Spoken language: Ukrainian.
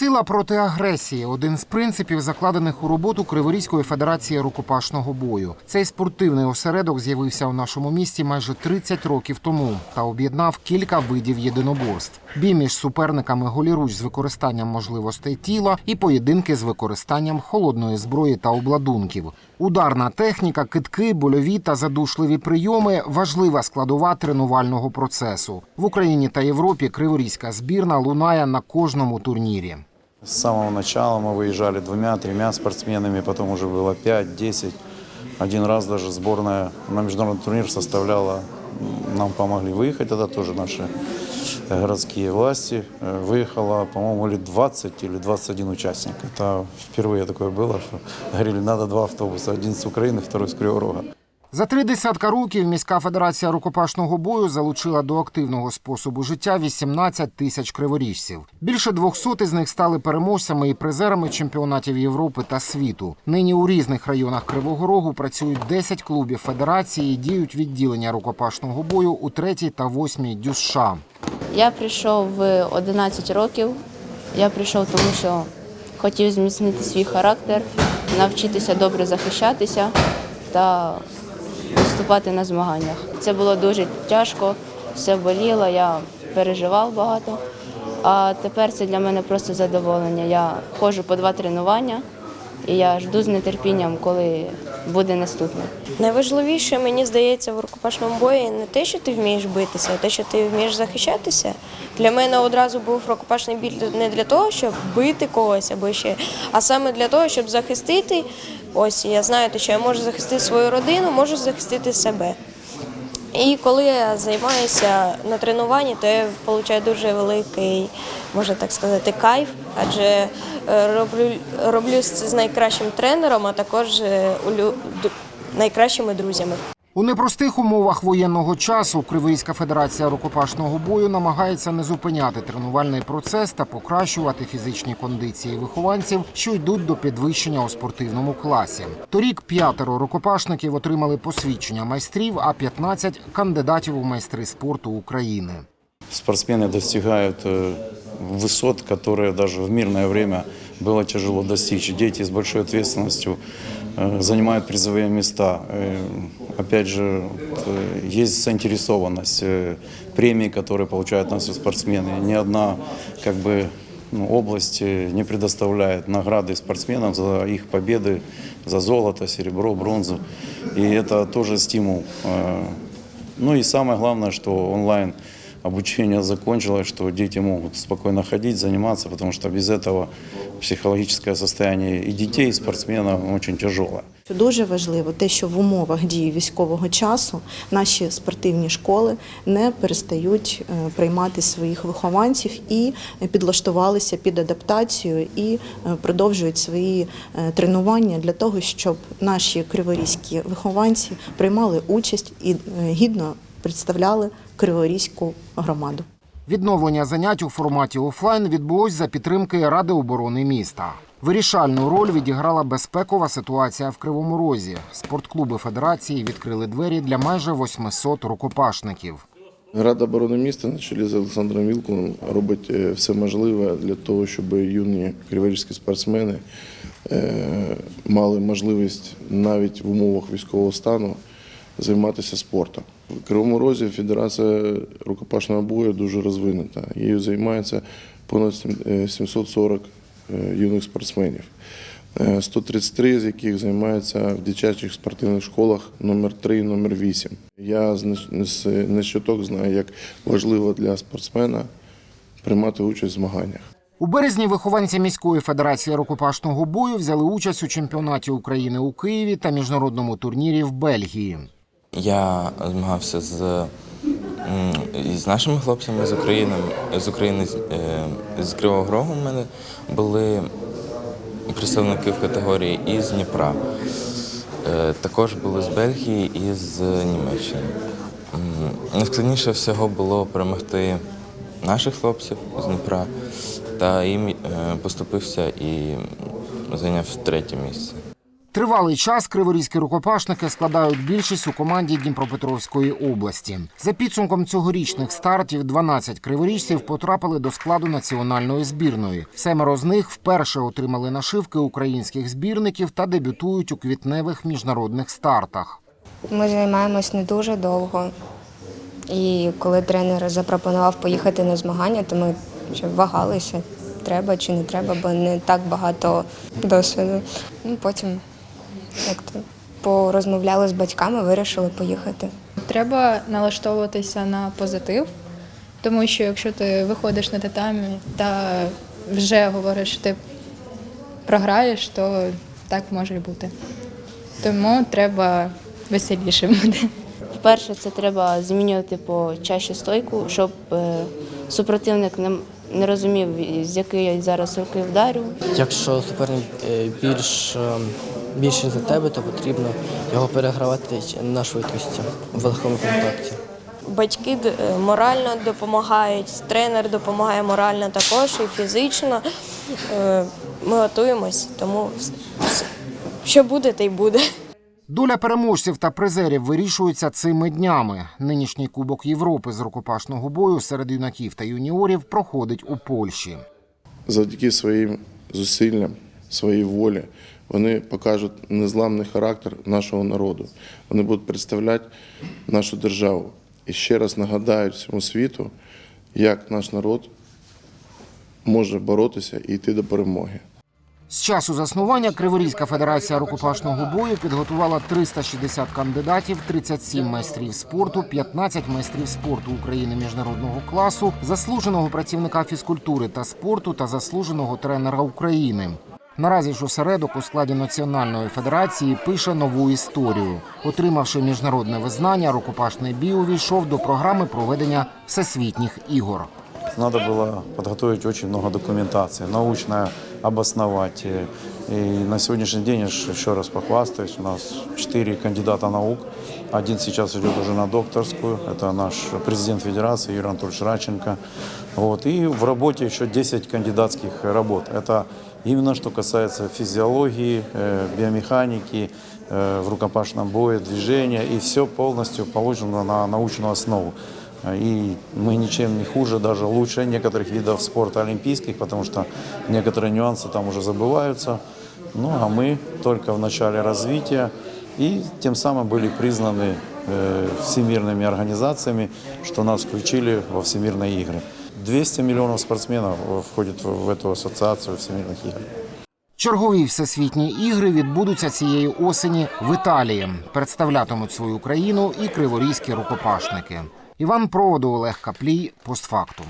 Сила проти агресії один з принципів, закладених у роботу Криворізької федерації рукопашного бою. Цей спортивний осередок з'явився у нашому місті майже 30 років тому та об'єднав кілька видів єдиноборств: бій між суперниками голіруч з використанням можливостей тіла і поєдинки з використанням холодної зброї та обладунків. Ударна техніка, китки, больові та задушливі прийоми важлива складова тренувального процесу. В Україні та Європі криворізька збірна лунає на кожному турнірі. С самого начала мы выезжали двумя-тремя спортсменами, потом уже было 5-10. Один раз даже сборная на международный турнир составляла, м, нам помогли выехать, тогда тоже наши э, городские власти. Э, Выехало, по-моему, или 20 или 21 участник. Это впервые такое было, что говорили, надо два автобуса, один с Украины, второй с Кривого Рога. За три десятка років міська федерація рукопашного бою залучила до активного способу життя 18 тисяч криворіжців. Більше 200 із них стали переможцями і призерами чемпіонатів Європи та світу. Нині у різних районах Кривого Рогу працюють 10 клубів федерації і діють відділення рукопашного бою у третій та восьмій ДЮСШ. Я прийшов в 11 років. Я прийшов, тому що хотів зміцнити свій характер, навчитися добре захищатися та виступати на змаганнях. Це було дуже тяжко, все боліло, я переживав багато. А тепер це для мене просто задоволення. Я ходжу по два тренування і я жду з нетерпінням, коли буде наступне. Найважливіше, мені здається, в рукопашному бої не те, що ти вмієш битися, а те, що ти вмієш захищатися. Для мене одразу був рукопашний біль не для того, щоб бити когось або ще, а саме для того, щоб захистити. Ось я знаю, що я можу захистити свою родину, можу захистити себе. І коли я займаюся на тренуванні, то я отримую дуже великий, можна так сказати, кайф, адже е, роблю, роблю з найкращим тренером, а також е, найкращими друзями. У непростих умовах воєнного часу Криворізька федерація рукопашного бою намагається не зупиняти тренувальний процес та покращувати фізичні кондиції вихованців, що йдуть до підвищення у спортивному класі. Торік п'ятеро рукопашників отримали посвідчення майстрів, а 15 – кандидатів у майстри спорту України. Спортсмены достигают э, высот, которые даже в мирное время было тяжело достичь. Дети с большой ответственностью э, занимают призовые места. Э, Опять же, вот, э, есть заинтересованность э, премии, которые получают наши спортсмены. Ни одна как бы, ну, область э, не предоставляет награды спортсменам за их победы, за золото, серебро, бронзу. И это тоже стимул. Э, Ну и самое главное, что онлайн обучение закончилось, что дети могут спокойно ходить, заниматься, потому что без этого психологическое состояние и детей, и спортсменов очень тяжелое. Дуже важливо те, що в умовах дії військового часу наші спортивні школи не перестають е, приймати своїх вихованців і підлаштувалися під адаптацію і е, продовжують свої е, тренування для того, щоб наші криворізькі вихованці приймали участь і гідно представляли криворізьку громаду. Відновлення занять у форматі офлайн відбулось за підтримки Ради оборони міста. Вирішальну роль відіграла безпекова ситуація в Кривому Розі. Спортклуби федерації відкрили двері для майже 800 рукопашників. Рада оборони міста на чолі з Олександром Вілкулом робить е, все можливе для того, щоб юні криворізькі спортсмени е, мали можливість навіть в умовах військового стану займатися спортом. В Кривому Розі Федерація рукопашного бою дуже розвинута. Її займається понад сім- е, 740 е, юних спортсменів. Е, 133 з яких займаються в дитячих спортивних школах номер 3 і номер 8. Я з нещоток знаю, як важливо для спортсмена приймати участь в змаганнях. У березні вихованці міської федерації рукопашного бою взяли участь у чемпіонаті України у Києві та міжнародному турнірі в Бельгії. Я змагався з, із нашими хлопцями з України, з України е, з Кривого Рогу. У мене були представники в категорії із Дніпра. Е, Також були з Бельгії і з Німеччини. Найскладніше всього було перемогти наших хлопців з Дніпра, та їм е, поступився і зайняв третє місце. Тривалий час криворізькі рукопашники складають більшість у команді Дніпропетровської області. За підсумком цьогорічних стартів 12 криворіжців потрапили до складу національної збірної. Семеро з них вперше отримали нашивки українських збірників та дебютують у квітневих міжнародних стартах. Ми займаємось не дуже довго. І коли тренер запропонував поїхати на змагання, то ми ще вагалися, треба чи не треба, бо не так багато досвіду. Ну, потім як то порозмовляли з батьками, вирішили поїхати. Треба налаштовуватися на позитив, тому що якщо ти виходиш на татамі та вже говориш, що ти програєш, то так може і бути. Тому треба веселіше бути. Вперше це треба змінювати по чаще стойку, щоб е, супротивник не, не розумів, з якої я зараз руки вдарю. Якщо суперник е, більш, е, більше за тебе, то потрібно його перегравати на швидкості в легкому контакті. Батьки е, морально допомагають, тренер допомагає морально також і фізично. Е, Ми готуємось, тому що буде, те й буде. Доля переможців та призерів вирішується цими днями. Нинішній Кубок Європи з рукопашного бою серед юнаків та юніорів проходить у Польщі. Завдяки своїм зусиллям, своїй волі, вони покажуть незламний характер нашого народу. Вони будуть представляти нашу державу. І ще раз нагадають всьому світу, як наш народ може боротися і йти до перемоги. З часу заснування Криворізька федерація рукопашного бою підготувала 360 кандидатів, 37 майстрів спорту, 15 майстрів спорту України міжнародного класу, заслуженого працівника фізкультури та спорту та заслуженого тренера України. Наразі ж осередок у складі національної федерації пише нову історію. Отримавши міжнародне визнання, рукопашний бій увійшов до програми проведення всесвітніх ігор. Надо было подготовить очень много документации, научно обосновать. И и на сегодняшний день, я ж еще раз похвастаюсь, у нас четыре кандидата наук. Один сейчас идет уже на докторскую, это наш президент федерации Юрий Анатольевич Раченко. Вот. И в работе еще 10 кандидатских работ. Это именно что касается физиологии, э, биомеханики, э, в рукопашном бое, движения. И все полностью положено на научную основу. И мы ничем не хуже, даже лучше некоторых видов спорта олимпийских, потому что некоторые нюансы там уже забываются. Ну а мы только в начале развития и тем самым были признаны э, всемирными организациями, что нас включили во всемирные игры. 200 миллионов спортсменов э, входит в в эту ассоциацию всемирных игр. Чергові всесвітні ігри відбудуться цієї осені в Італії. Представлятимуть свою країну і криворізькі рукопашники. Іван Проводу, Олег Каплій, постфактум.